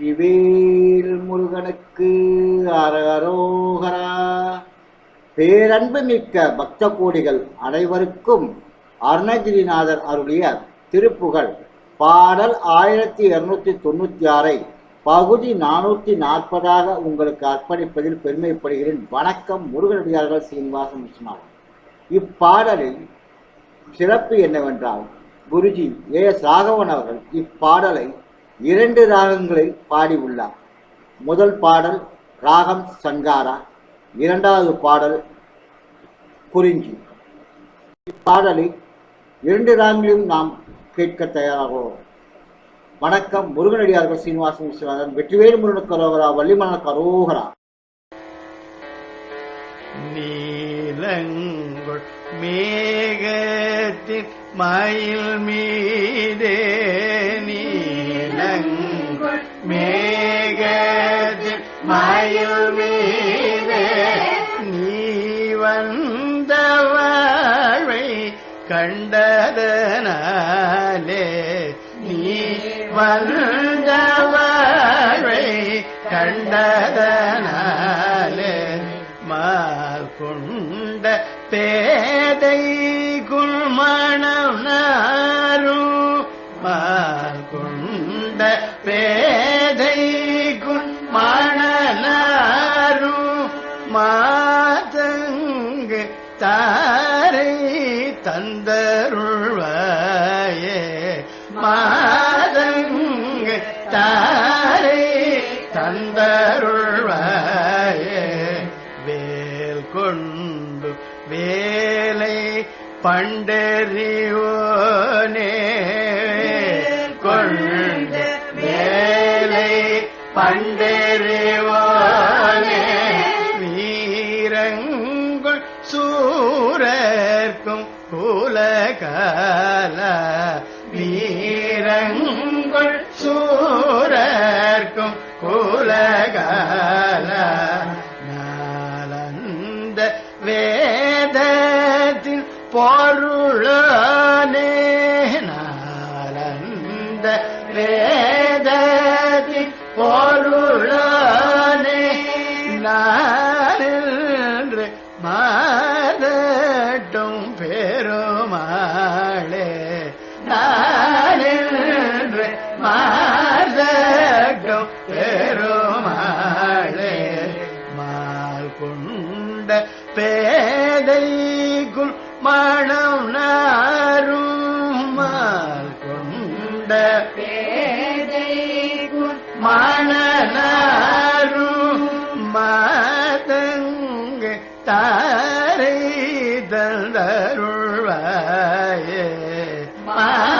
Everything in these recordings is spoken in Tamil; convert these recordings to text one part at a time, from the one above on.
வெற்றிவேல் முருகனுக்கு அரகரோகரா பேரன்பு மிக்க பக்த கோடிகள் அனைவருக்கும் அருணகிரிநாதர் அருளிய திருப்புகழ். பாடல் ஆயிரத்தி இருநூத்தி தொண்ணூத்தி ஆறை பகுதி நானூத்தி நாற்பதாக உங்களுக்கு அர்ப்பணிப்பதில் பெருமைப்படுகிறேன். வணக்கம் முருகனடியார்கள் சீனிவாசன் விஸ்வநாதன் இப்பாடலில் சிறப்பு என்னவென்றால் குருஜி ஏ எஸ் ராகவன் அவர்கள் இப்பாடலை இரண்டு ராகங்களில் பாடியுள்ளார் முதல் பாடல் ராகம் சங்காரா இரண்டாவது பாடல் குறிஞ்சி. இப்பாடலை இரண்டு ராகங்களையும் நாம் கேட்க தயாராகிறோம். வணக்கம் முருகனடியார்கள் சீனிவாசன் விஸ்வநாதன் வெற்றிவேலு முருகனுக்கு அரோகரா வள்ளிமலனுக்கு அரோகரா நீலங்குள் மேகத்தின் மயில் மீதே நீ மேகத்தின் மயில் மீதே. நீ வந்த வாழ்வை கண்டதனாலே. நீ வந்த வாழ்வை கண்டதனாலே. மால் பேதை குள்மணம் நாரும். மால் கொண்ட பேதை குள்மணலாரும் மாதங்கு தாரை தந்தருள்வாயே. மாதங்கு தாரை தந்தருள்வாயே. வேல் கொண்டு வேலை பண்டறிவோனே. பண்டறிவோனே வீரங்குள் சூரர்க்கும் குலகால. வீரங்குள் சூரர்க்கும் குலகால. நாளந்த வேதத்தின் பொருளானே. நாளந்த வேதத்தின் மாதட்டும் பெருமாளே மால் கொண்ட பேதைக்குள் மணம் நாரும். மால் கொண்ட பேதைக்குள் மணனாரும் மாதங்க தாரை தந்தருள்வாயே மாதங்க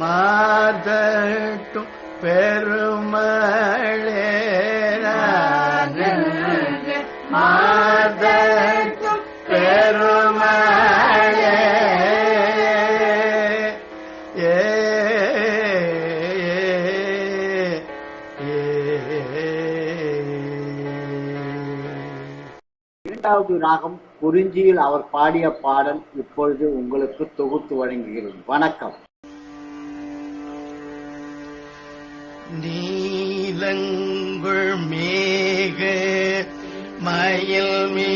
மாதட்டும் பெருமளே. மாதட்டும் பெருமளே. ஏ இரண்டாவது ராகம் குறிஞ்சியில் அவர் பாடிய பாடல் இப்பொழுது உங்களுக்கு தொகுத்து வழங்குகிறேன் வணக்கம். நீலங்குள் மேக மயில் மீ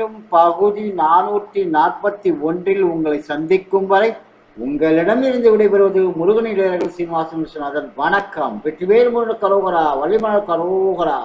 மீண்டும் பகுதி நானூற்றி நாற்பத்தி ஒன்றில் உங்களை சந்திக்கும் வரை உங்களிடமிருந்து விடைபெறுவது முருகனிலேயர்கள் சீனிவாசன் விஸ்வநாதன். வணக்கம். வெற்றிவேல் முருகன் கரோகரா வள்ளிமலர் கரோகரா